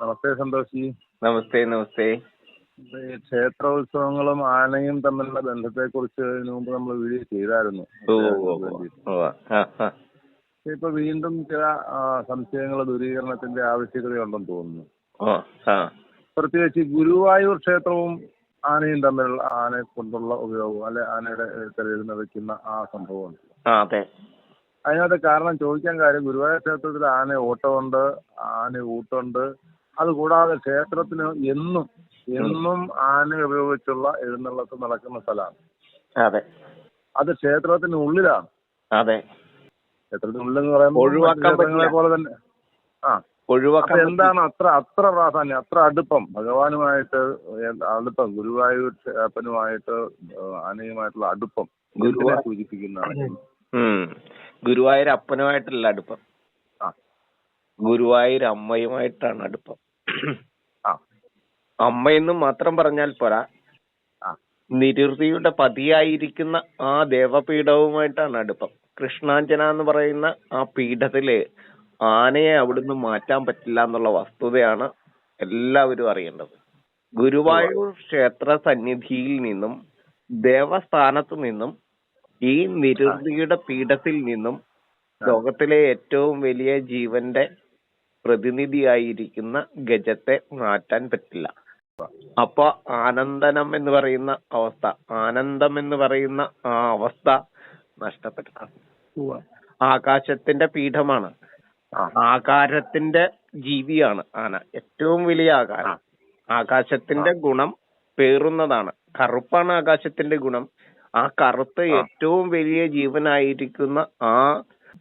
നമസ്തേ സന്തോഷി. നമസ്തേ നമസ്തേ. ക്ഷേത്രോത്സവങ്ങളും ആനയും തമ്മിലുള്ള ബന്ധത്തെ കുറിച്ച് മുമ്പ് നമ്മൾ വീഡിയോ ചെയ്തായിരുന്നു. ഇപ്പൊ വീണ്ടും ചില സംശയങ്ങൾ ദൂരീകരണത്തിന്റെ ആവശ്യകതയുണ്ടെന്ന് തോന്നുന്നു. പ്രത്യേകിച്ച് ഗുരുവായൂർ ക്ഷേത്രവും ആനയും തമ്മിലുള്ള ആനയെ കൊണ്ടുള്ള ഉപയോഗവും അല്ലെ ആനയുടെ എഴുന്ന വെക്കുന്ന ആ സംഭവം അതെ. അതിനകത്ത് കാരണം ചോദിക്കാൻ കാര്യം ഗുരുവായൂർ ക്ഷേത്രത്തിൽ ആന ഓട്ടമുണ്ട് ആന ഊട്ടുണ്ട് അതുകൂടാതെ ക്ഷേത്രത്തിന് എന്നും എന്നും ആന ഉപയോഗിച്ചുള്ള എഴുന്നള്ളത്ത് നടക്കുന്ന സ്ഥലമാണ്. അതെ. അത് ക്ഷേത്രത്തിന് ഉള്ളിലാണ്. അതെ. ക്ഷേത്രത്തിനുള്ളിൽ എന്ന് ഒഴിവാക്കാൻ പറയുമ്പോൾ പോലെ തന്നെ. ആ. ഒഴിവാക്കാൻ എന്താണ് അത്ര അത്ര പ്രാധാന്യം അത്ര അടുപ്പം? ഭഗവാനുമായിട്ട് അടുപ്പം ഗുരുവായൂർ അപ്പനുമായിട്ട് ആനയുമായിട്ടുള്ള അടുപ്പം ഗുരുവിനെ ഗുരുവാ- സൂചിപ്പിക്കുന്നതാണ്. ഗുരുവായൂർ അപ്പനുമായിട്ടുള്ള അടുപ്പം. ആ. ഗുരുവായൂർ അമ്മയുമായിട്ടാണ് അടുപ്പം. അമ്മയെന്ന് മാത്രം പറഞ്ഞാൽ പോരാ. നിരുതിയുടെ പതിയായിരിക്കുന്ന ആ ദേവപീഠവുമായിട്ടാണ് അടുപ്പം. കൃഷ്ണാഞ്ജന എന്ന് പറയുന്ന ആ പീഠത്തിൽ ആനയെ അവിടുന്ന് മാറ്റാൻ പറ്റില്ല എന്നുള്ള വസ്തുതയാണ് എല്ലാവരും അറിയേണ്ടത്. ഗുരുവായൂർ ക്ഷേത്ര സന്നിധിയിൽ നിന്നും ദേവസ്ഥാനത്ത് നിന്നും ഈ നിരുതിയുടെ പീഠത്തിൽ നിന്നും ലോകത്തിലെ ഏറ്റവും വലിയ ജീവന്റെ പ്രതിനിധിയായിരിക്കുന്ന ഗജത്തെ മാറ്റാൻ പറ്റില്ല. അപ്പൊ ആനന്ദനം എന്ന് പറയുന്ന അവസ്ഥ ആനന്ദം എന്ന് പറയുന്ന ആ അവസ്ഥ നഷ്ടപ്പെട്ടതാണ് ആകാശത്തിന്റെ പീഠമാണ്. ആകാരത്തിന്റെ ജീവിയാണ് ആന. ഏറ്റവും വലിയ ആകാരം. ആകാശത്തിന്റെ ഗുണം പേറുന്നതാണ്. കറുപ്പാണ് ആകാശത്തിന്റെ ഗുണം. ആ കറുത്ത ഏറ്റവും വലിയ ജീവനായിരിക്കുന്ന ആ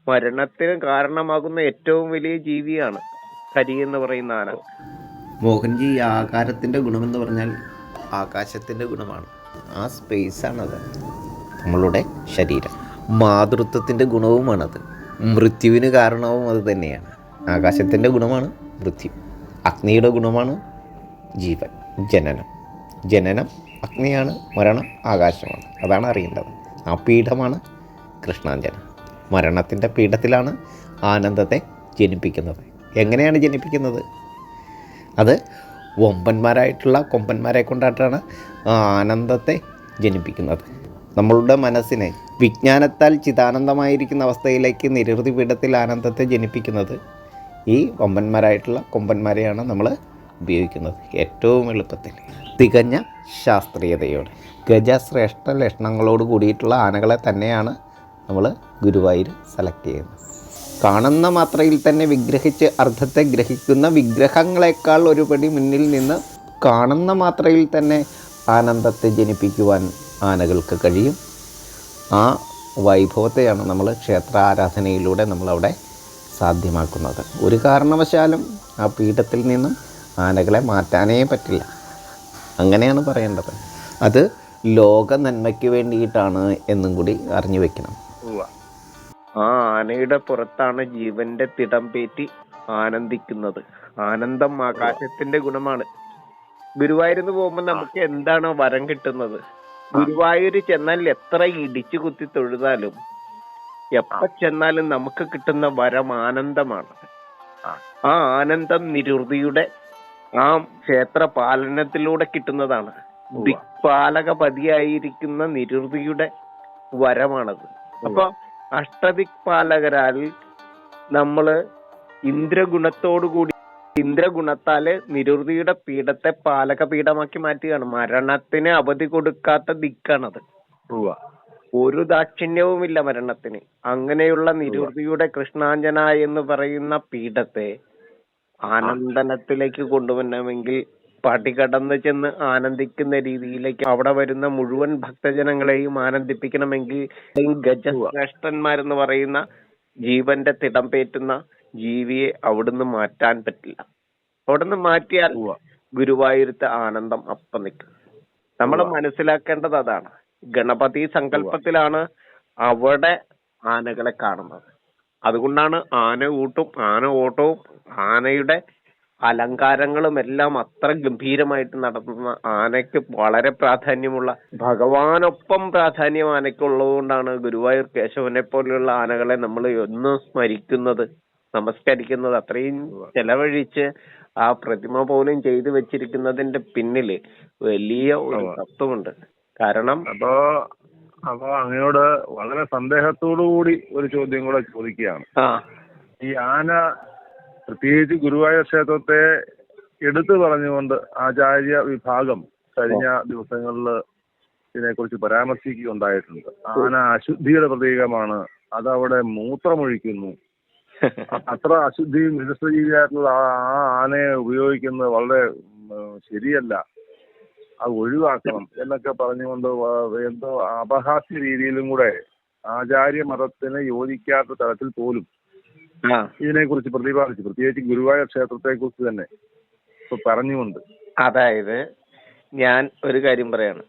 മരണത്തിന് കാരണമാകുന്ന ഏറ്റവും വലിയ ജീവിയാണ് കരി എന്ന് പറയുന്ന ആന. മോഹൻജി ആകാരത്തിന്റെ ഗുണമെന്ന് പറഞ്ഞാൽ ആകാശത്തിന്റെ ഗുണമാണ്. ആ സ്പേസ് സ്പേസാണത് നമ്മളുടെ ശരീരം. മാതൃത്വത്തിന്റെ ഗുണവുമാണത്. മൃത്യുവിന് കാരണവും അത് തന്നെയാണ്. ആകാശത്തിന്റെ ഗുണമാണ് മൃത്യു. അഗ്നിയുടെ ഗുണമാണ് ജീവൻ ജനനം. ജനനം അഗ്നിയാണ് മരണം ആകാശമാണ്. അതാണ് അറിയേണ്ടത്. ആ പീഠമാണ് കൃഷ്ണാഞ്ജന. മരണത്തിന്റെ പീഠത്തിലാണ് ആനന്ദത്തെ ജനിപ്പിക്കുന്നത്. എങ്ങനെയാണ് ജനിപ്പിക്കുന്നത്? അത് വമ്പന്മാരായിട്ടുള്ള കൊമ്പന്മാരെ കൊണ്ടായിട്ടാണ് ആനന്ദത്തെ ജനിപ്പിക്കുന്നത്. നമ്മളുടെ മനസ്സിനെ വിജ്ഞാനത്താൽ ചിതാനന്ദമായിരിക്കുന്ന അവസ്ഥയിലേക്ക് നിരവധി പീഠത്തിൽ ആനന്ദത്തെ ജനിപ്പിക്കുന്നത് ഈ വമ്പന്മാരായിട്ടുള്ള കൊമ്പന്മാരെയാണ് നമ്മൾ ഉപയോഗിക്കുന്നത് ഏറ്റവും എളുപ്പത്തിൽ. തികഞ്ഞ ശാസ്ത്രീയതയോടെ. ഗജശ്രേഷ്ഠ ലക്ഷണങ്ങളോട് കൂടിയിട്ടുള്ള ആനകളെ തന്നെയാണ് നമ്മൾ ഗുരുവായൂർ സെലക്ട് ചെയ്യുന്നത് കാണുന്ന മാത്രയിൽ തന്നെ വിഗ്രഹിച്ച് അർത്ഥത്തെ ഗ്രഹിക്കുന്ന വിഗ്രഹങ്ങളെക്കാൾ ഒരുപടി മുന്നിൽ നിന്ന് കാണുന്ന മാത്രയിൽ തന്നെ ആനന്ദത്തെ ജനിപ്പിക്കുവാൻ ആനകൾക്ക് കഴിയും. ആ വൈഭവത്തെയാണ് നമ്മൾ ക്ഷേത്ര ആരാധനയിലൂടെ നമ്മളവിടെ സാധ്യമാക്കുന്നത്. ഒരു കാരണവശാലും ആ പീഠത്തിൽ നിന്നും ആനകളെ മാറ്റാനേ പറ്റില്ല. അങ്ങനെയാണ് പറയേണ്ടത്. അത് ലോക നന്മയ്ക്ക് വേണ്ടിയിട്ടാണ് എന്നും കൂടി അറിഞ്ഞു ഉവ്വ. ആ ആനയുടെ പുറത്താണ് ജീവന്റെ തിടം പേറ്റി ആനന്ദിക്കുന്നത്. ആനന്ദം ആകാശത്തിന്റെ ഗുണമാണ്. ഗുരുവായൂരിന്ന് പോകുമ്പോ നമുക്ക് എന്താണോ വരം കിട്ടുന്നത്. ഗുരുവായൂര് ചെന്നാൽ എത്ര ഇടിച്ചു കുത്തി തൊഴുതാലും എപ്പ ചെന്നാലും നമുക്ക് കിട്ടുന്ന വരം ആനന്ദമാണ്. ആ ആനന്ദം നിരുതിയുടെ ആ ക്ഷേത്ര പാലനത്തിലൂടെ കിട്ടുന്നതാണ്. ദിക്പാലക പതിയായിരിക്കുന്ന നിരുതിയുടെ വരമാണത്. അപ്പൊ അഷ്ടദിക്പാലകരാൽ നമ്മൾ ഇന്ദ്രഗുണത്തോടുകൂടി ഇന്ദ്രഗുണത്താൽ നിരുതിയുടെ പീഠത്തെ പാലക പീഠമാക്കി മാറ്റുകയാണ്. മരണത്തിന് അവധി കൊടുക്കാത്ത ദിക്കാണത്. ഒരു ഒരു ദാക്ഷിണ്യവുമില്ല മരണത്തിന്. അങ്ങനെയുള്ള നിരുതിയുടെ കൃഷ്ണാഞ്ജന എന്ന് പറയുന്ന പീഠത്തെ ആനന്ദനത്തിലേക്ക് കൊണ്ടുവരണമെങ്കിൽ പടി കടന്ന് ചെന്ന് ആനന്ദിക്കുന്ന രീതിയിലേക്ക് അവിടെ വരുന്ന മുഴുവൻ ഭക്തജനങ്ങളെയും ആനന്ദിപ്പിക്കണമെങ്കിൽ ഗജശ്രേഷ്ഠന്മാരെന്ന് പറയുന്ന ജീവന്റെ തിടം പേറ്റുന്ന ജീവിയെ അവിടുന്ന് മാറ്റാൻ പറ്റില്ല. അവിടുന്ന് മാറ്റിയാൽ. ഗുരുവായൂരത്തെ ആനന്ദം അപ്പം നിൽക്കും. നമ്മൾ മനസ്സിലാക്കേണ്ടത് അതാണ്. ഗണപതി സങ്കല്പത്തിലാണ് അവിടെ ആനകളെ കാണുന്നത്. അതുകൊണ്ടാണ് ആന കൂട്ടും ആന ഓട്ടവും ആനയുടെ അലങ്കാരങ്ങളും എല്ലാം അത്ര ഗംഭീരമായിട്ട് നടത്തുന്ന ആനയ്ക്ക് വളരെ പ്രാധാന്യമുള്ള ഭഗവാനൊപ്പം പ്രാധാന്യം ആനയ്ക്കുള്ളതുകൊണ്ടാണ് ഗുരുവായൂർ കേശവനെ പോലെയുള്ള ആനകളെ നമ്മൾ എന്നും സ്മരിക്കുന്നത് നമസ്കരിക്കുന്നത്. അത്രയും ചെലവഴിച്ച് ആ പ്രതിമ പോലും ചെയ്തു വെച്ചിരിക്കുന്നതിന്റെ പിന്നിൽ വലിയ ഒരു തത്വമുണ്ട്. കാരണം അപ്പോ അപ്പൊ അങ്ങയോട് വളരെ സന്ദേഹത്തോടു കൂടി ഒരു ചോദ്യം കൂടെ ചോദിക്കുകയാണ്. ഈ ആന പ്രത്യേകിച്ച് ഗുരുവായൂർ ക്ഷേത്രത്തെ എടുത്തു പറഞ്ഞുകൊണ്ട് ആചാര്യ വിഭാഗം കഴിഞ്ഞ ദിവസങ്ങളിൽ ഇതിനെക്കുറിച്ച് പരാമർശിക്കുകയുണ്ടായിട്ടുണ്ട്. ആന അശുദ്ധിയുടെ പ്രതീകമാണ്. അതവിടെ മൂത്രമൊഴിക്കുന്നു. അത്ര അശുദ്ധി നിരസ്വജീവിയായിട്ടുള്ള ആ ആ ആനയെ ഉപയോഗിക്കുന്നത് വളരെ ശരിയല്ല. അത് ഒഴിവാക്കണം എന്നൊക്കെ പറഞ്ഞുകൊണ്ട് എന്തോ അപഹാസ്യ രീതിയിലും കൂടെ ആചാര്യ മതത്തിന് യോജിക്കാത്ത തരത്തിൽ പോലും ഇതിനെക്കുറിച്ച് പ്രതിപാദിച്ചു. പ്രത്യേകിച്ച് ഗുരുവായൂർ ക്ഷേത്രത്തെ കുറിച്ച് തന്നെ ഇപ്പൊ പറഞ്ഞുകൊണ്ട്. അതായത് ഞാൻ ഒരു കാര്യം പറയാണ്.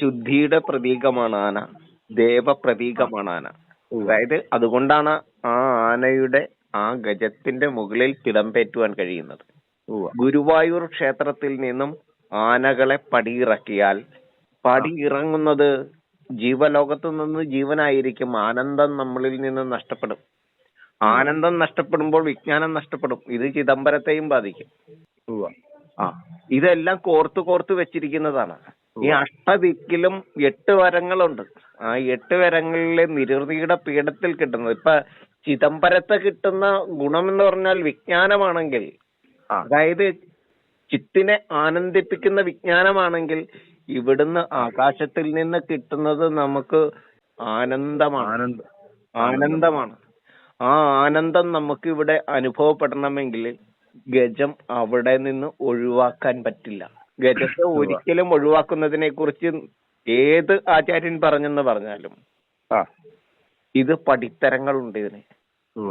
ശുദ്ധിയുടെ പ്രതീകമാണ് ആന. ദേവ പ്രതീകമാണ് ആന. അതായത് അതുകൊണ്ടാണ് ആ ആനയുടെ ആ ഗജത്തിന്റെ മുകളിൽ തിടംപേറ്റുവാൻ കഴിയുന്നത്. ഗുരുവായൂർ ക്ഷേത്രത്തിൽ നിന്നും ആനകളെ പടിയിറക്കിയാൽ പടിയിറങ്ങുന്നത് ജീവലോകത്തു നിന്ന് ജീവനായിരിക്കും. ആനന്ദം നമ്മളിൽ നിന്ന് നഷ്ടപ്പെടും. ആനന്ദം നഷ്ടപ്പെടുമ്പോൾ വിജ്ഞാനം നഷ്ടപ്പെടും. ഇത് ചിദംബരത്തെയും ബാധിക്കും. ആ ഇതെല്ലാം കോർത്ത് കോർത്ത് വെച്ചിരിക്കുന്നതാണ്. ഈ അഷ്ടദിക്കിലും എട്ട് വരങ്ങളുണ്ട്. ആ എട്ട് വരങ്ങളിലെ നിരുതിയുടെ പീഠത്തിൽ കിട്ടുന്നത്. ഇപ്പൊ ചിദംബരത്തെ കിട്ടുന്ന ഗുണം എന്ന് പറഞ്ഞാൽ വിജ്ഞാനമാണെങ്കിൽ. അതായത് ചിത്തിനെ ആനന്ദിപ്പിക്കുന്ന വിജ്ഞാനമാണെങ്കിൽ ഇവിടുന്ന് ആകാശത്തിൽ നിന്ന് കിട്ടുന്നത് നമുക്ക് ആനന്ദമാണ്. ആനന്ദമാണ്. ആ ആനന്ദം നമുക്ക് ഇവിടെ അനുഭവപ്പെടണമെങ്കിൽ ഗജം അവിടെ നിന്ന് ഒഴിവാക്കാൻ പറ്റില്ല. ഗജത്തെ ഒരിക്കലും ഒഴിവാക്കുന്നതിനെ കുറിച്ച് ഏത് ആചാര്യൻ പറഞ്ഞെന്ന് പറഞ്ഞാലും ആ. ഇത് പടിത്തരങ്ങളുണ്ട് ഇതിന്.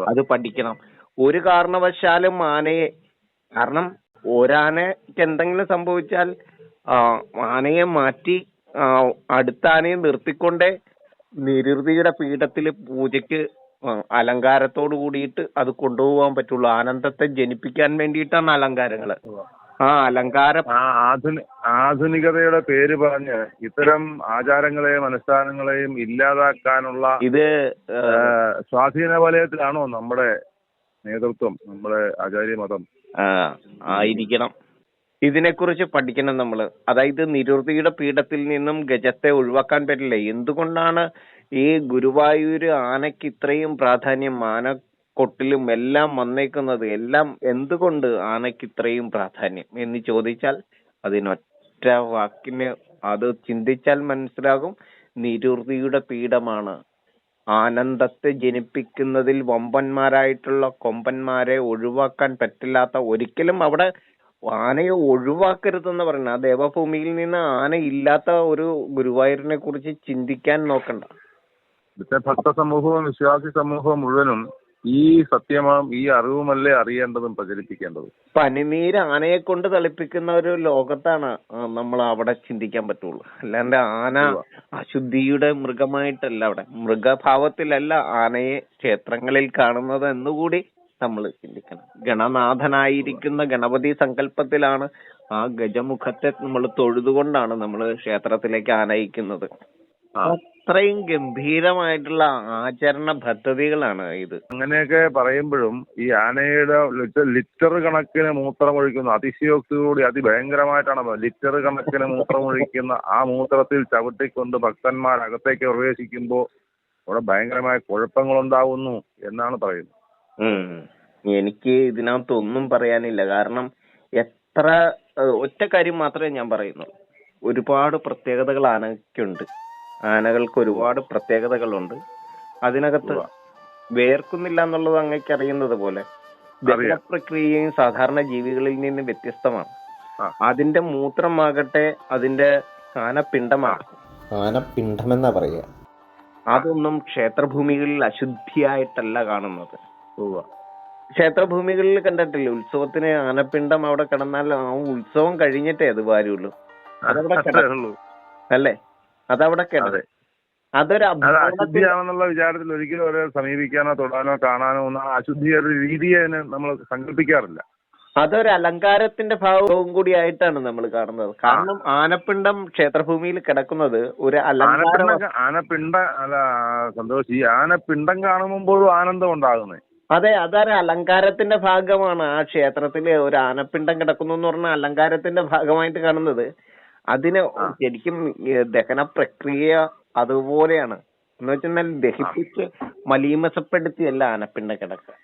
അത് പഠിക്കണം. ഒരു കാരണവശാലും ആനയെ കാരണം ഒരാനയ്ക്ക് എന്തെങ്കിലും സംഭവിച്ചാൽ ആ, ആനയെ മാറ്റി ആഹ് അടുത്ത ആനയെ നിർത്തിക്കൊണ്ടേ നിരുതിയുടെ പീഠത്തിൽ പൂജയ്ക്ക് അലങ്കാരത്തോട് കൂടിയിട്ട് അത് കൊണ്ടുപോകാൻ പറ്റുള്ളൂ. ആനന്ദത്തെ ജനിപ്പിക്കാൻ വേണ്ടിയിട്ടാണ് അലങ്കാരങ്ങൾ ആ അലങ്കാര ആധുനികതയുടെ പേര് പറഞ്ഞ് ഇത്തരം ആചാരങ്ങളെയും അനുഷ്ഠാനങ്ങളെയും ഇല്ലാതാക്കാനുള്ള ഇത് സ്വാധീന വലയത്തിലാണോ നമ്മുടെ നേതൃത്വം നമ്മുടെ ആചാര്യമതം? മതം ആയിരിക്കണം. ഇതിനെക്കുറിച്ച് പഠിക്കണം നമ്മൾ അതായത് നിരുതിയുടെ പീഠത്തിൽ നിന്നും ഗജത്തെ ഒഴിവാക്കാൻ പറ്റില്ല? എന്തുകൊണ്ടാണ് ഈ ഗുരുവായൂര് ആനയ്ക്ക് ഇത്രയും പ്രാധാന്യം ആനക്കൊട്ടിലും എല്ലാം വന്നേക്കുന്നത് എല്ലാം എന്തുകൊണ്ട് ആനയ്ക്ക് ഇത്രയും പ്രാധാന്യം എന്ന് ചോദിച്ചാൽ അതിനൊറ്റ വാക്കിന് അത് ചിന്തിച്ചാൽ മനസ്സിലാകും. നിരുതിയുടെ പീഠമാണ്. ആനന്ദത്തെ ജനിപ്പിക്കുന്നതിൽ വമ്പന്മാരായിട്ടുള്ള കൊമ്പന്മാരെ ഒഴിവാക്കാൻ പറ്റില്ലാത്ത ഒരിക്കലും അവിടെ ആനയെ ഒഴിവാക്കരുതെന്ന് പറയുന്നത് ആ ദേവഭൂമിയിൽ നിന്ന് ആന ഇല്ലാത്ത ഒരു ഗുരുവായൂരിനെ കുറിച്ച് ചിന്തിക്കാൻ നോക്കണ്ട. ഇവിടുത്തെ ഭക്ത സമൂഹവും വിശ്വാസി സമൂഹവും മുഴുവനും ഈ സത്യമാം ഈ അറിവുമല്ലേ അറിയേണ്ടതും പ്രചരിപ്പിക്കേണ്ടതും. പനിനീര് ആനയെ കൊണ്ട് തളിപ്പിക്കുന്ന ഒരു ലോകത്താണ് നമ്മൾ അവിടെ ചിന്തിക്കാൻ പറ്റുള്ളൂ. അല്ലാണ്ട് ആന അശുദ്ധിയുടെ മൃഗമായിട്ടല്ല അവിടെ. മൃഗഭാവത്തിലല്ല ആനയെ ക്ഷേത്രങ്ങളിൽ കാണുന്നത് എന്നുകൂടി നമ്മൾ ചിന്തിക്കണം. ഗണനാഥനായിരിക്കുന്ന ഗണപതി സങ്കല്പത്തിലാണ് ആ ഗജമുഖത്തെ നമ്മൾ തൊഴുതുകൊണ്ടാണ് നമ്മൾ ക്ഷേത്രത്തിലേക്ക് ആനയിക്കുന്നത്. അത്രയും ഗംഭീരമായിട്ടുള്ള ആചരണ പദ്ധതികളാണ് ഇത്. അങ്ങനെയൊക്കെ പറയുമ്പോഴും ഈ ആനയുടെ ലിറ്റർ കണക്കിന് മൂത്രമൊഴിക്കുന്ന അതിശയോക്തിയോടുകൂടി അതിഭയങ്കരമായിട്ടാണ് ലിറ്റർ കണക്കിന് മൂത്രമൊഴിക്കുന്ന ആ മൂത്രത്തിൽ ചവിട്ടിക്കൊണ്ട് ഭക്തന്മാർ അകത്തേക്ക് പ്രവേശിക്കുമ്പോൾ അവിടെ ഭയങ്കരമായ കുഴപ്പങ്ങളുണ്ടാവുന്നു എന്നാണ് പറയുന്നത്. എനിക്ക് ഇതിനകത്ത് ഒന്നും പറയാനില്ല. കാരണം എത്ര ഒറ്റ കാര്യം മാത്രമേ ഞാൻ പറയുന്നുള്ളൂ. ഒരുപാട് പ്രത്യേകതകൾ ആനയ്ക്കുണ്ട്. ആനകൾക്ക് ഒരുപാട് പ്രത്യേകതകളുണ്ട്. അതിനകത്ത് വേർക്കുന്നില്ല എന്നുള്ളത് അങ്ങേക്ക് അറിയുന്നത് പോലെ ദഹന പ്രക്രിയയും സാധാരണ ജീവികളിൽ നിന്ന് വ്യത്യസ്തമാണ്. അതിന്റെ മൂത്രമാകട്ടെ അതിന്റെ ആനപ്പിണ്ടമാണ് പറയുക. അതൊന്നും ക്ഷേത്രഭൂമികളിൽ അശുദ്ധിയായിട്ടല്ല കാണുന്നത്. ക്ഷേത്രഭൂമികളിൽ കണ്ടിട്ടില്ലേ? ഉത്സവത്തിന് ആനപ്പിണ്ടം അവിടെ കിടന്നാൽ ആ ഉത്സവം കഴിഞ്ഞിട്ടേ അത് വാരുള്ളൂ അതവിടെ അല്ലേ? അതവിടെ കേട്ടത് കിടക്കും അതൊരു അശുദ്ധിയാണെന്നുള്ള വിചാരത്തിൽ ഒരിക്കലും അവരെ സമീപിക്കാനോ തൊടാനോ കാണാനോ ഒന്നും ആ അശുദ്ധിയുടെ ഒരു രീതിയെ നമ്മൾ സങ്കല്പിക്കാറില്ല. അതൊരു അലങ്കാരത്തിന്റെ ഭാഗവും കൂടി ആയിട്ടാണ് നമ്മൾ കാണുന്നത്. കാരണം ആനപ്പിണ്ടം ക്ഷേത്രഭൂമിയിൽ കിടക്കുന്നത് ഒരു അലങ്കാരം ആനപ്പിണ്ടം ആനപ്പിണ്ട അല്ല സന്തോഷ് ഈ ആനപ്പിണ്ടം കാണുമ്പോഴും ആനന്ദം ഉണ്ടാകുന്നേ. അതെ അതൊരു അലങ്കാരത്തിന്റെ ഭാഗമാണ് ആ ക്ഷേത്രത്തിൽ ഒരു ആനപ്പിണ്ടം കിടക്കുന്നു എന്ന് പറഞ്ഞ അലങ്കാരത്തിന്റെ ഭാഗമായിട്ട് കാണുന്നത്. അതിന് ശരിക്കും ദഹന പ്രക്രിയ അതുപോലെയാണ്. എന്ന് വെച്ചാൽ ദഹിപ്പിച്ച് മലീമസപ്പെടുത്തിയല്ല ആനപ്പിണ്ടം കിടക്കുക.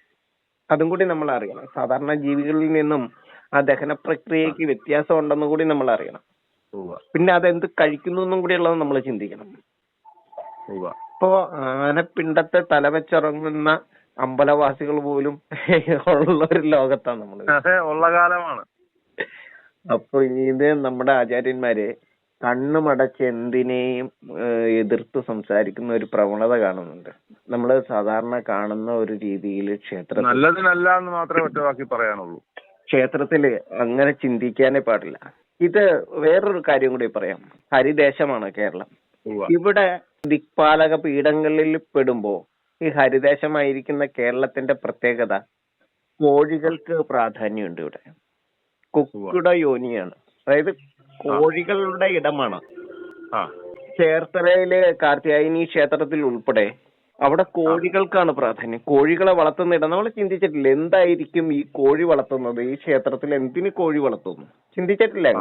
അതും കൂടി നമ്മൾ അറിയണം. സാധാരണ ജീവികളിൽ നിന്നും ആ ദഹന പ്രക്രിയക്ക് വ്യത്യാസം ഉണ്ടെന്ന് കൂടി നമ്മൾ അറിയണം. പിന്നെ അതെന്ത് കഴിക്കുന്നു എന്നും കൂടി ഉള്ളത് നമ്മൾ ചിന്തിക്കണം. ഇപ്പോ ആനപ്പിണ്ടത്തെ തലവെച്ചിറങ്ങുന്ന അമ്പലവാസികൾ പോലും ഉള്ള ഒരു ലോകത്താണ് നമ്മൾ അതെ ഉള്ള കാലമാണ്. അപ്പൊ ഇത് നമ്മുടെ ആചാര്യന്മാര് കണ്ണുമടച്ച് എന്തിനേയും ഏഹ്, എതിർത്ത് സംസാരിക്കുന്ന ഒരു പ്രവണത കാണുന്നുണ്ട്. നമ്മൾ സാധാരണ കാണുന്ന ഒരു രീതിയിൽ ക്ഷേത്രത്തിൽ ക്ഷേത്രത്തിൽ അങ്ങനെ ചിന്തിക്കാനേ പാടില്ല. ഇത് വേറൊരു കാര്യം കൂടി പറയാം. ഹരിദേശമാണ് കേരളം. ഇവിടെ ദിക്പാലക പീഠങ്ങളിൽ പെടുമ്പോ ഈ ഹരിദേശമായിരിക്കുന്ന കേരളത്തിന്റെ പ്രത്യേകത കോഴികൾക്ക് പ്രാധാന്യമുണ്ട് ഇവിടെ. കുക്കുട യോനിയാണ്. അതായത് കോഴികളുടെ ഇടമാണ്. ആ. ചേർത്തലയിലെ കാർത്യായനി ക്ഷേത്രത്തിൽ ഉൾപ്പെടെ അവിടെ കോഴികൾക്കാണ് പ്രാധാന്യം. കോഴികളെ വളർത്തുന്ന ഇടം നമ്മൾ ചിന്തിച്ചിട്ടില്ല. എന്തായിരിക്കും ഈ കോഴി വളർത്തുന്നത്? ഈ ക്ഷേത്രത്തിൽ എന്തിനു കോഴി വളർത്തുന്നു? ചിന്തിച്ചിട്ടില്ല.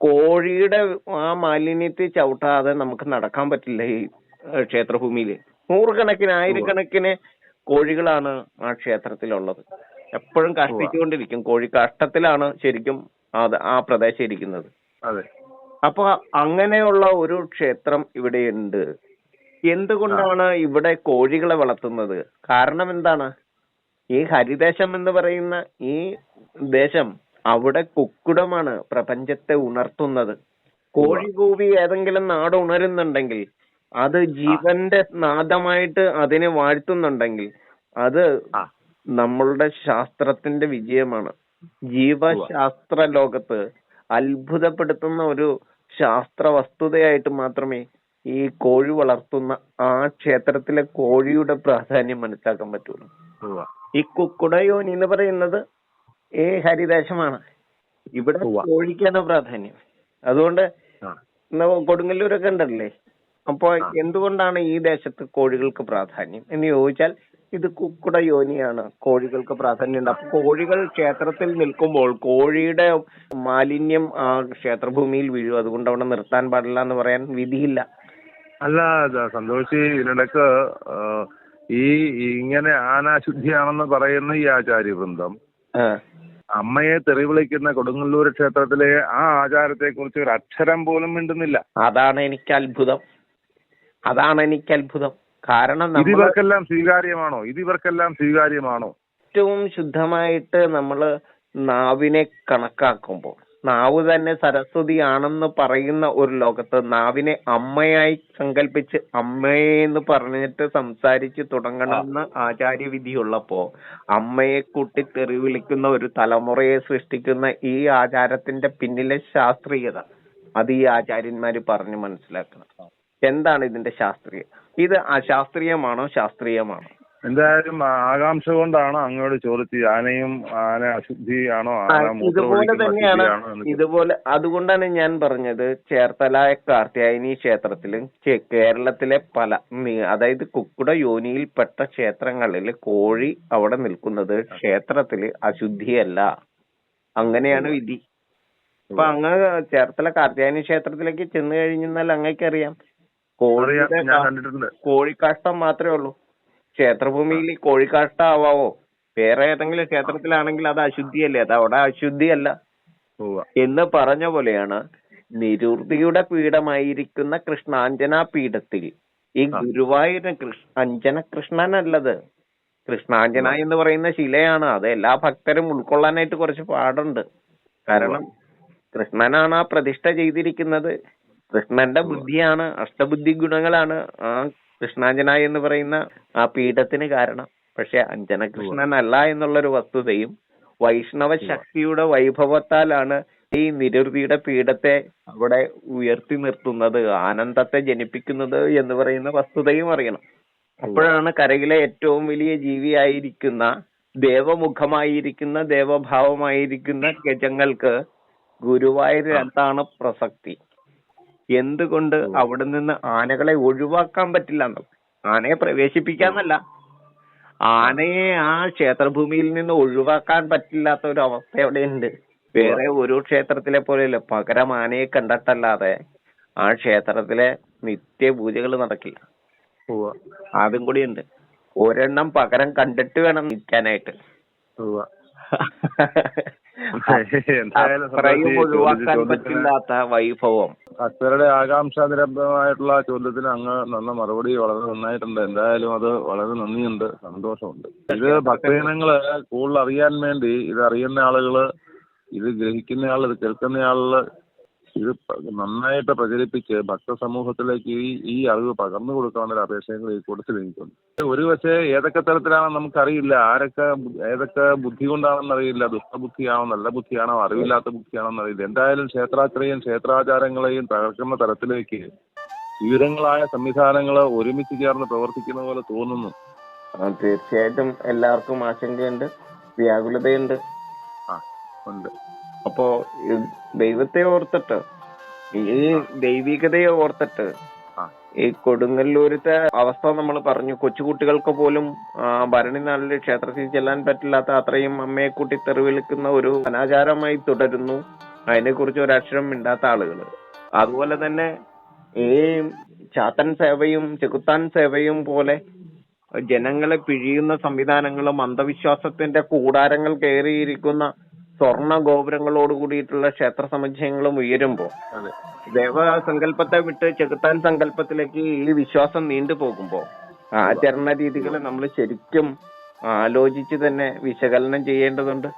കോഴിയുടെ ആ മാലിന്യത്തെ ചവിട്ടാതെ നമുക്ക് നടക്കാൻ പറ്റില്ല ഈ ക്ഷേത്രഭൂമിയിൽ. നൂറുകണക്കിന് ആയിരക്കണക്കിന് കോഴികളാണ് ആ ക്ഷേത്രത്തിലുള്ളത്. എപ്പോഴും കഷ്ടിച്ചുകൊണ്ടിരിക്കും. കോഴി കഷ്ടത്തിലാണ് ശരിക്കും അത് ആ പ്രദേശം ഇരിക്കുന്നത്. അപ്പൊ അങ്ങനെയുള്ള ഒരു ക്ഷേത്രം ഇവിടെയുണ്ട് എന്തുകൊണ്ടാണ് ഇവിടെ കോഴികളെ വളർത്തുന്നത്? കാരണം എന്താണ്? ഈ ഹരിദേശം എന്ന് പറയുന്ന ഈ ദേശം അവിടെ കുക്കുടമാണ് പ്രപഞ്ചത്തെ ഉണർത്തുന്നത്. കോഴി കൂവി ഏതെങ്കിലും നാട് ഉണരുന്നുണ്ടെങ്കിൽ അത് ജീവന്റെ നാദമായിട്ട് അതിനെ വാഴ്ത്തുന്നുണ്ടെങ്കിൽ അത് നമ്മളുടെ ശാസ്ത്രത്തിന്റെ വിജയമാണ്. ജീവശാസ്ത്ര ലോകത്ത് അത്ഭുതപ്പെടുത്തുന്ന ഒരു ശാസ്ത്ര വസ്തുതയായിട്ട് മാത്രമേ ഈ കോഴി വളർത്തുന്ന ആ ക്ഷേത്രത്തിലെ കോഴിയുടെ പ്രാധാന്യം മനസ്സിലാക്കാൻ പറ്റുള്ളൂ. ഈ കുക്കുടയോനി എന്ന് പറയുന്നത് ഈ ഹരിദേശമാണ്. ഇവിടെ കോഴിക്കാണ് പ്രാധാന്യം. അതുകൊണ്ട് കൊടുങ്ങല്ലൂരൊക്കെ ഉണ്ടല്ലേ? അപ്പോ എന്തുകൊണ്ടാണ് ഈ ദേശത്ത് കോഴികൾക്ക് പ്രാധാന്യം? എന്ന് ചോദിച്ചാൽ ഇത് കുക്കുട യോനിയാണ് കോഴികൾക്ക് പ്രാധാന്യമുണ്ട് അപ്പൊ കോഴികൾ ക്ഷേത്രത്തിൽ നിൽക്കുമ്പോൾ കോഴിയുടെ മാലിന്യം ആ ക്ഷേത്രഭൂമിയിൽ വീഴും. അതുകൊണ്ട് അവിടെ നിർത്താൻ പാടില്ല എന്ന് പറയാൻ വിധിയില്ല. അല്ല സന്തോഷി ഇതിനിടക്ക് ഈ ഇങ്ങനെ ആനാശുദ്ധിയാണെന്ന് പറയുന്ന ഈ ആചാര്യ വൃന്ദം അമ്മയെ തെറി വിളിക്കുന്ന കൊടുങ്ങല്ലൂർ ക്ഷേത്രത്തിലെ ആ ആചാരത്തെ കുറിച്ച് ഒരു അക്ഷരം പോലും മിണ്ടുന്നില്ല. അതാണ് എനിക്ക് അത്ഭുതം. അതാണ് എനിക്ക് അത്ഭുതം. കാരണം ഇത് നമ്മൾ ഇവർക്കെല്ലാം സ്വീകാര്യമാണോ? ഇത് ഇവർക്കെല്ലാം സ്വീകാര്യമാണോ? ഏറ്റവും ശുദ്ധമായിട്ട് നമ്മൾ നാവിനെ കണക്കാക്കുമ്പോൾ നാവ് തന്നെ സരസ്വതിയാണെന്ന് പറയുന്ന ഒരു ലോകത്ത് നാവിനെ അമ്മയായി സങ്കല്പിച്ച് അമ്മയെ എന്ന് പറഞ്ഞിട്ട് സംസാരിച്ച് തുടങ്ങണമെന്ന് ആചാര്യവിധിയുള്ളപ്പോ അമ്മയെ കൂട്ടി തെറി വിളിക്കുന്ന ഒരു തലമുറയെ സൃഷ്ടിക്കുന്ന ഈ ആചാരത്തിന്റെ പിന്നിലെ ശാസ്ത്രീയത അത് ഈ ആചാര്യന്മാര് പറഞ്ഞു മനസ്സിലാക്കണം. എന്താണ് ഇതിന്റെ ശാസ്ത്രീയം ഇത് അശാസ്ത്രീയമാണോ ശാസ്ത്രീയമാണോ? എന്തായാലും ആകാംക്ഷ കൊണ്ടാണ് അങ്ങോട്ട് ചോദിച്ചത്. ആനയും ആന അശുദ്ധിയാണോ? ആ, ആന ഇതുപോലെ തന്നെയാണ് ഇതുപോലെ അതുകൊണ്ടാണ് ഞാൻ പറഞ്ഞത് ചേർത്തല കാർത്യായനി ക്ഷേത്രത്തിലും കേരളത്തിലെ പല അതായത് കുക്കുട യോനിയിൽപ്പെട്ട ക്ഷേത്രങ്ങളിൽ കോഴി അവിടെ നിൽക്കുന്നത് ക്ഷേത്രത്തിൽ അശുദ്ധിയല്ല. അങ്ങനെയാണ് വിധി. അപ്പൊ അങ്ങ് ചേർത്തല കാർത്യായനി ക്ഷേത്രത്തിലേക്ക് ചെന്ന് കഴിഞ്ഞാൽ അങ്ങേക്കറിയാം. കോഴിക്കാഷ്ടം മാത്രമേ ഉള്ളൂ. ക്ഷേത്രഭൂമിയിൽ കോഴിക്കാഷ്ടം ആവാവോ? വേറെ ഏതെങ്കിലും ക്ഷേത്രത്തിലാണെങ്കിൽ അത് അശുദ്ധിയല്ലേ? അത് അവിടെ അശുദ്ധിയല്ല. എന്ന് പറഞ്ഞ പോലെയാണ് നിരുർതിയുടെ പീഠമായിരിക്കുന്ന കൃഷ്ണാഞ്ജന പീഠത്തിൽ ഈ ഗുരുവായൂരൻ ഗുരുവായൂര് കൃഷ്ണ അഞ്ജന കൃഷ്ണനല്ലത്. കൃഷ്ണാഞ്ജന എന്ന് പറയുന്ന ശിലയാണ്. അത് എല്ലാ ഭക്തരും ഉൾക്കൊള്ളാനായിട്ട് കുറച്ച് പാടുണ്ട്. കാരണം കൃഷ്ണനാണ് ആ പ്രതിഷ്ഠ ചെയ്തിരിക്കുന്നത്. കൃഷ്ണന്റെ ബുദ്ധിയാണ് അഷ്ടബുദ്ധി ഗുണങ്ങളാണ് ആ കൃഷ്ണാഞ്ജന എന്ന് പറയുന്ന ആ പീഠത്തിന് കാരണം. പക്ഷെ അഞ്ജന കൃഷ്ണനല്ല എന്നുള്ളൊരു വസ്തുതയും വൈഷ്ണവ ശക്തിയുടെ വൈഭവത്താലാണ് ഈ നിരുതിയുടെ പീഠത്തെ അവിടെ ഉയർത്തി നിർത്തുന്നത് ആനന്ദത്തെ ജനിപ്പിക്കുന്നത് എന്ന് പറയുന്ന വസ്തുതയും അറിയണം. അപ്പോഴാണ് കരയിലെ ഏറ്റവും വലിയ ജീവിയായിരിക്കുന്ന ദേവമുഖമായിരിക്കുന്ന ദേവഭാവമായിരിക്കുന്ന ഗജങ്ങൾക്ക് ഗുരുവായൂർ എന്താണ് പ്രസക്തി. എന്തുകൊണ്ട് അവിടെ നിന്ന് ആനകളെ ഒഴിവാക്കാൻ പറ്റില്ല എന്നുള്ളത് ആനയെ പ്രവേശിപ്പിക്കാന്നല്ല. ആനയെ ആ ക്ഷേത്രഭൂമിയിൽ നിന്ന് ഒഴിവാക്കാൻ പറ്റില്ലാത്ത ഒരു അവസ്ഥ അവിടെയുണ്ട്. വേറെ ഒരു ക്ഷേത്രത്തിലെ പോലെയല്ല. പകരം ആനയെ കണ്ടിട്ടല്ലാതെ ആ ക്ഷേത്രത്തിലെ നിത്യപൂജകൾ നടക്കില്ല. അതും കൂടിയുണ്ട് ഒരെണ്ണം പകരം കണ്ടിട്ട് വേണം എന്തായാലും അത്രയും ഒഴിവാക്കാൻ പറ്റില്ലാത്ത വൈഭവം. അച്ഛരുടെ ആകാംക്ഷാനിരഭമായിട്ടുള്ള ആ ചോദ്യത്തിന് അങ്ങ് നല്ല മറുപടി വളരെ നന്നായിട്ടുണ്ട്. എന്തായാലും അത് വളരെ നന്ദിയുണ്ട്. സന്തോഷമുണ്ട്. ഇത് ഭക്തജനങ്ങൾ കൂടുതൽ അറിയാൻ വേണ്ടി ഇത് അറിയുന്ന ആളുകൾ ഇത് ഗ്രഹിക്കുന്ന ആൾ ഇത് കേൾക്കുന്ന ആളുകൾ ഇത് നന്നായിട്ട് പ്രചരിപ്പിച്ച് ഭക്തസമൂഹത്തിലേക്ക് ഈ ഈ അറിവ് പകർന്നു കൊടുക്കാനുള്ള അപേക്ഷകൾ ഈ കൂട്ടത്തിൽ എനിക്കുണ്ട് ഒരു പക്ഷേ ഏതൊക്കെ തരത്തിലാണെന്ന് നമുക്കറിയില്ല. ആരൊക്കെ ഏതൊക്കെ ബുദ്ധി കൊണ്ടാണെന്ന് അറിയില്ല. ദുഷ്ടബുദ്ധിയാണോ നല്ല ബുദ്ധിയാണോ അറിവില്ലാത്ത ബുദ്ധിയാണോന്ന് എന്നറിയില്ല എന്തായാലും ക്ഷേത്രാത്രയും ക്ഷേത്രാചാരങ്ങളെയും തകർക്കുന്ന തരത്തിലേക്ക് വിവിധങ്ങളായ സംവിധാനങ്ങൾ ഒരുമിച്ച് ചേർന്ന് പ്രവർത്തിക്കുന്ന പോലെ തോന്നുന്നു. തീർച്ചയായിട്ടും എല്ലാവർക്കും ആശങ്കയുണ്ട്. വ്യാകുലതയുണ്ട്. ആ ഉണ്ട്. അപ്പോ ദൈവത്തെ ഓർത്തിട്ട് ഈ ദൈവികതയെ ഓർത്തിട്ട് ഈ കൊടുങ്ങല്ലൂരത്തെ അവസ്ഥ നമ്മൾ പറഞ്ഞു. കൊച്ചുകുട്ടികൾക്ക് പോലും ഭരണി നാളിൽ ക്ഷേത്രത്തിൽ ചെല്ലാൻ പറ്റില്ലാത്ത അത്രയും അമ്മയെ കൂട്ടി തെറിവിളിക്കുന്ന ഒരു അനാചാരമായി തുടരുന്നു. അതിനെക്കുറിച്ച് ഒരക്ഷരം മിണ്ടാത്ത ആളുകൾ അതുപോലെ തന്നെ ഈ ചാത്തൻ സേവയും ചെകുത്താൻ സേവയും പോലെ ജനങ്ങളെ പിഴിയുന്ന സംവിധാനങ്ങളും അന്ധവിശ്വാസത്തിന്റെ കൂടാരങ്ങൾ കയറിയിരിക്കുന്ന സ്വർണ ഗോപുരങ്ങളോട് കൂടിയിട്ടുള്ള ക്ഷേത്ര സമുച്ചയങ്ങളും ഉയരുമ്പോൾ ദേവസങ്കല്പത്തെ വിട്ട് ചെകുത്താൻ സങ്കല്പത്തിലേക്ക് ഈ വിശ്വാസം നീണ്ടു പോകുമ്പോൾ ആചരണ രീതികളെ നമ്മൾ ശരിക്കും ആലോചിച്ച് തന്നെ വിശകലനം ചെയ്യേണ്ടതുണ്ട്.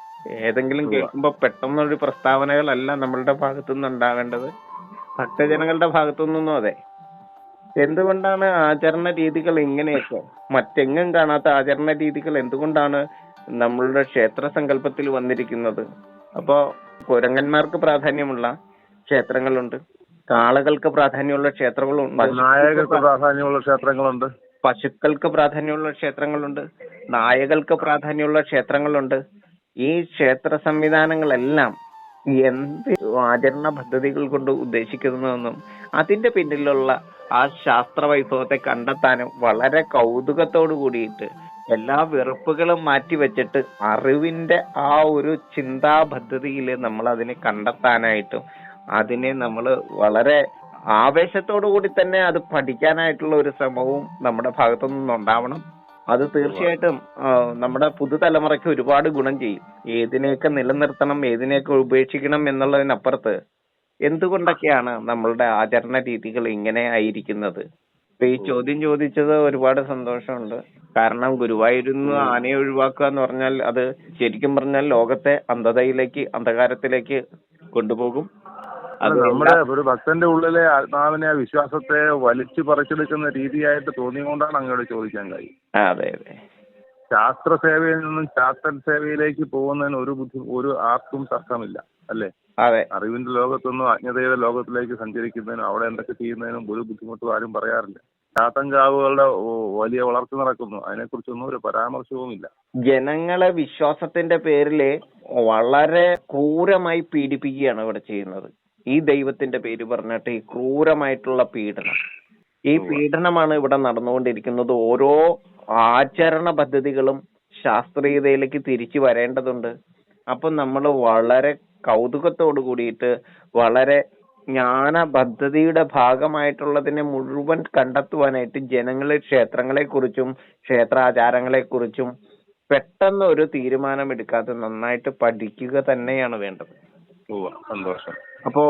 ഏതെങ്കിലും കേൾക്കുമ്പോ പെട്ടെന്നൊരു പ്രസ്താവനകളല്ല നമ്മളുടെ ഭാഗത്തുനിന്ന് ഉണ്ടാവേണ്ടത് ഭക്തജനങ്ങളുടെ ഭാഗത്തു ഭാഗത്തുനിന്നും അതെ. എന്തുകൊണ്ടാണ് ആചരണ രീതികൾ ഇങ്ങനെയൊക്കെ? മറ്റെങ്ങും കാണാത്ത ആചരണ രീതികൾ എന്തുകൊണ്ടാണ് നമ്മളുടെ ക്ഷേത്ര സങ്കല്പത്തിൽ വന്നിരിക്കുന്നത്. അപ്പോ കുരങ്ങന്മാർക്ക് പ്രാധാന്യമുള്ള ക്ഷേത്രങ്ങളുണ്ട്. കാളകൾക്ക് പ്രാധാന്യമുള്ള ക്ഷേത്രങ്ങളുണ്ട്. നായകൾക്ക് പ്രാധാന്യമുള്ള ക്ഷേത്രങ്ങളുണ്ട്. പശുക്കൾക്ക് പ്രാധാന്യമുള്ള ക്ഷേത്രങ്ങളുണ്ട്. നായകൾക്ക് പ്രാധാന്യമുള്ള ക്ഷേത്രങ്ങളുണ്ട്. ഈ ക്ഷേത്ര സംവിധാനങ്ങളെല്ലാം എന്ത് ആചരണ പദ്ധതികൾ കൊണ്ട് ഉദ്ദേശിക്കുന്നതെന്നും അതിന്റെ പിന്നിലുള്ള ആ ശാസ്ത്ര വൈഭവത്തെ കണ്ടെത്താനും വളരെ കൗതുകത്തോടു കൂടിയിട്ട് എല്ലാ വെറുപ്പുകളും മാറ്റിവെച്ചിട്ട് അറിവിന്റെ ആ ഒരു ചിന്താ നമ്മൾ അതിനെ കണ്ടെത്താനായിട്ടും അതിനെ നമ്മൾ വളരെ ആവേശത്തോടു കൂടി തന്നെ അത് പഠിക്കാനായിട്ടുള്ള ഒരു ശ്രമവും നമ്മുടെ ഭാഗത്തു നിന്നുണ്ടാവണം അത് തീർച്ചയായിട്ടും നമ്മുടെ പുതുതലമുറയ്ക്ക് ഒരുപാട് ഗുണം ചെയ്യും. ഏതിനെയൊക്കെ നിലനിർത്തണം ഏതിനെയൊക്കെ ഉപേക്ഷിക്കണം എന്നുള്ളതിനപ്പുറത്ത് എന്തുകൊണ്ടൊക്കെയാണ് നമ്മളുടെ ആചരണ രീതികൾ ഇങ്ങനെ ആയിരിക്കുന്നത്? ഇപ്പൊ ഈ ചോദ്യം ചോദിച്ചത് ഒരുപാട് സന്തോഷമുണ്ട്. കാരണം ഗുരുവായൂരിന്ന് ആനയെ ഒഴിവാക്കുക എന്ന് പറഞ്ഞാൽ അത് ശരിക്കും പറഞ്ഞാൽ ലോകത്തെ അന്ധതയിലേക്ക് അന്ധകാരത്തിലേക്ക് കൊണ്ടുപോകും. അത് നമ്മുടെ ഒരു ഭക്തന്റെ ഉള്ളിലെ ആത്മാവിനെ വിശ്വാസത്തെ വലിച്ചു പറിച്ചെടുക്കുന്ന രീതിയായിട്ട് തോന്നിയുകൊണ്ടാണ് അങ്ങോട്ട് ചോദിക്കാൻ കഴിയും അതെ അതെ. ശാസ്ത്ര സേവയിൽ നിന്നും ശാസ്ത്ര സേവയിലേക്ക് പോകുന്നതിന് ഒരു ബുദ്ധി ഒരു ആർക്കും തർക്കമില്ല അല്ലേ? അറിവിന്റെ ലോകത്തുനിന്നും അജ്ഞതയുടെ ലോകത്തിലേക്ക് സഞ്ചരിക്കുന്നതിനും അവിടെ എന്തൊക്കെ ചെയ്യുന്നതിനും ഒരു ബുദ്ധിമുട്ടും ആരും പറയാറില്ല. ചാത്തൻകാവുകളുടെ വലിയ വളർച്ച നടക്കുന്നു. അതിനെക്കുറിച്ചൊന്നും ഒരു പരാമർശവുമില്ല. ജനങ്ങളെ വിശ്വാസത്തിന്റെ പേരിൽ വളരെ ക്രൂരമായി പീഡിപ്പിക്കുകയാണ് ഇവിടെ ചെയ്യുന്നത്. ഈ ദൈവത്തിന്റെ പേര് പറഞ്ഞിട്ട് ഈ ക്രൂരമായിട്ടുള്ള പീഡനം. ഈ പീഡനമാണ് ഇവിടെ നടന്നുകൊണ്ടിരിക്കുന്നത്. ഓരോ ആചരണ പദ്ധതികളും ശാസ്ത്രീയതയിലേക്ക് തിരിച്ചു വരേണ്ടതുണ്ട്. അപ്പൊ നമ്മൾ വളരെ കൗതുകത്തോട് കൂടിയിട്ട് വളരെ ജ്ഞാന പദ്ധതിയുടെ ഭാഗമായിട്ടുള്ളതിനെ മുഴുവൻ കണ്ടെത്തുവാനായിട്ട് ജനങ്ങളെ ക്ഷേത്രങ്ങളെ കുറിച്ചും ക്ഷേത്രാചാരങ്ങളെ കുറിച്ചും പെട്ടെന്ന് ഒരു തീരുമാനം എടുക്കാതെ നന്നായിട്ട് പഠിക്കുക തന്നെയാണ് വേണ്ടത്. സന്തോഷം. അപ്പോ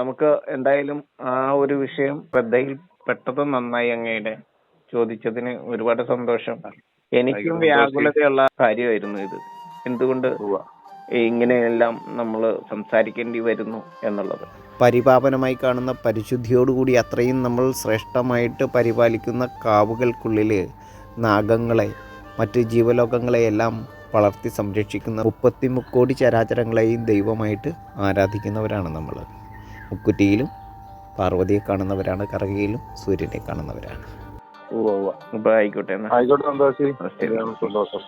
നമുക്ക് എന്തായാലും ആ ഒരു വിഷയം ശ്രദ്ധയിൽ പെട്ടത് നന്നായി അങ്ങയുടെ ചോദിച്ചതിന് ഒരുപാട് സന്തോഷം. എനിക്കും വ്യാകുലതയുള്ള കാര്യമായിരുന്നു ഇത്. എന്തുകൊണ്ട്. ഇങ്ങനെയെല്ലാം നമ്മൾ സംസാരിക്കേണ്ടി വരുന്നു എന്നുള്ളത്. പരിപാവനമായി കാണുന്ന പരിശുദ്ധിയോടുകൂടി അത്രയും നമ്മൾ ശ്രേഷ്ഠമായിട്ട് പരിപാലിക്കുന്ന കാവുകൾക്കുള്ളിൽ നാഗങ്ങളെ മറ്റ് ജീവലോകങ്ങളെയെല്ലാം വളർത്തി സംരക്ഷിക്കുന്ന മുപ്പത്തി മുക്കോടി ചരാചരങ്ങളെയും ദൈവമായിട്ട് ആരാധിക്കുന്നവരാണ് നമ്മൾ മുക്കുറ്റിയിലും പാർവതിയെ കാണുന്നവരാണ് കറകയിലും സൂര്യനെ കാണുന്നവരാണ്. ഓ ആയിക്കോട്ടെ ആയിക്കോട്ടെ ആയിക്കോട്ടെ സന്തോഷം. സന്തോഷം.